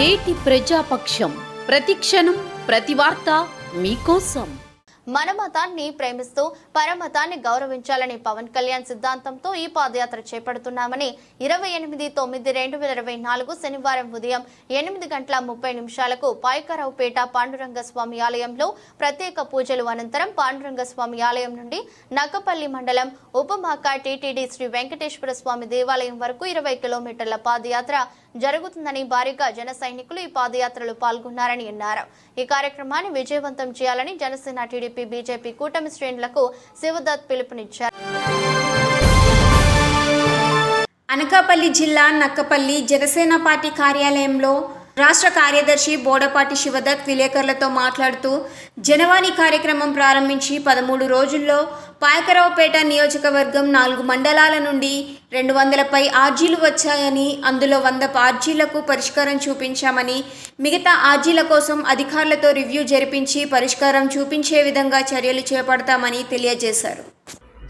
నేటి ప్రజాపక్షం. ప్రతిక్షణం ప్రతి వార్త మీకోసం. మన మతాన్ని ప్రేమిస్తూ పరమతాన్ని గౌరవించాలని పవన్ కళ్యాణ్ సిద్ధాంతంతో ఈ పాదయాత్ర చేపడుతున్నామని ఇరవై ఎనిమిది తొమ్మిది రెండు వేల ఇరవై నాలుగు శనివారం ఉదయం ఎనిమిది గంటల ముప్పై నిమిషాలకు పాయకరావుపేట పాండురంగ స్వామి ఆలయంలో ప్రత్యేక పూజలు అనంతరం పాండురంగ స్వామి ఆలయం నుండి నక్కపల్లి మండలం ఉపమాక టీటీడీ శ్రీ వెంకటేశ్వర స్వామి దేవాలయం వరకు ఇరవై కిలోమీటర్ల పాదయాత్ర జరుగుతుందని భారీగా జన సైనికులు ఈ పాదయాత్రలో పాల్గొన్నారని అన్నారు. ఈ కార్యక్రమాన్ని విజయవంతం చేయాలని జనసేన టీడీపీ బీజేపీ కూటమి శ్రేణులకు శివదత్ పిలుపునిచ్చారు. అనకాపల్లి జిల్లా నక్కపల్లి జనసేన పార్టీ కార్యాలయంలో రాష్ట్ర కార్యదర్శి బోడపాటి శివదత్ విలేకరులతో మాట్లాడుతూ జనవాణి కార్యక్రమం ప్రారంభించి పదమూడు రోజుల్లో పాయకరావుపేట నియోజకవర్గం నాలుగు మండలాల నుండి రెండు వందలపై ఆర్జీలు వచ్చాయని అందులో వంద ఆర్జీలకు పరిష్కారం చూపించామని మిగతా ఆర్జీల కోసం అధికారులతో రివ్యూ జరిపించి పరిష్కారం చూపించే విధంగా చర్యలు చేపడతామని తెలియజేశారు.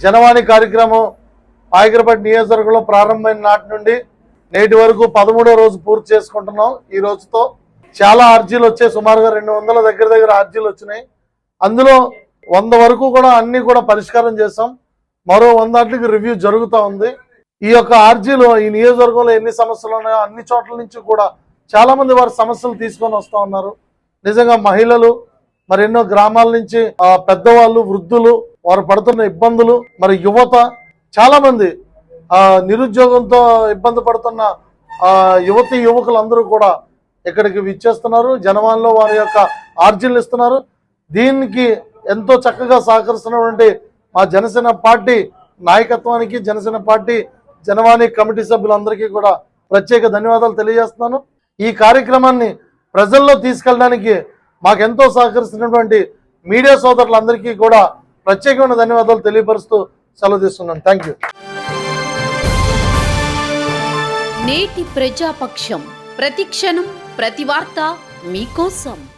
జనవాణి కార్యక్రమం పాయకరపేట నియోజకవర్గంలో ప్రారంభమైన నాటి నుండి నేటి వరకు పదమూడో రోజు పూర్తి చేసుకుంటున్నాం. ఈ రోజుతో చాలా అర్జీలు వచ్చాయి. సుమారుగా రెండు వందల దగ్గర దగ్గర అర్జీలు వచ్చినాయి. అందులో వంద వరకు కూడా అన్ని కూడా పరిష్కారం చేసాం మరో వంద రివ్యూ జరుగుతూ ఉంది. ఈ యొక్క ఆర్జీలో ఈ నియోజకవర్గంలో ఎన్ని సమస్యలు ఉన్నాయో అన్ని చోట్ల నుంచి కూడా చాలా మంది వారి సమస్యలు తీసుకొని వస్తూ ఉన్నారు. నిజంగా మహిళలు మరి ఎన్నో గ్రామాల నుంచి పెద్దవాళ్ళు వృద్ధులు వారు పడుతున్న ఇబ్బందులు మరి యువత చాలా మంది నిరుద్యోగంతో ఇబ్బంది పడుతున్న యువతి యువకులందరూ కూడా ఇక్కడికి విచ్చేస్తున్నారు. జనవాన్లో వారి యొక్క ఆర్జీలు ఇస్తున్నారు. దీనికి ఎంతో చక్కగా సహకరిస్తున్నటువంటి మా జనసేన పార్టీ నాయకత్వానికి జనసేన పార్టీ జనవాణి కమిటీ సభ్యులందరికీ కూడా ప్రత్యేక ధన్యవాదాలు తెలియజేస్తున్నాను. ఈ కార్యక్రమాన్ని ప్రజల్లో తీసుకెళ్ళడానికి మాకెంతో సహకరిస్తున్నటువంటి మీడియా సోదరులందరికీ కూడా ప్రత్యేకమైన ధన్యవాదాలు తెలియపరుస్తూ సెలవు తీసుకున్నాను థ్యాంక్ నేటి ప్రజాపక్షం. ప్రతిక్షణం ప్రతి వార్త మీకోసం.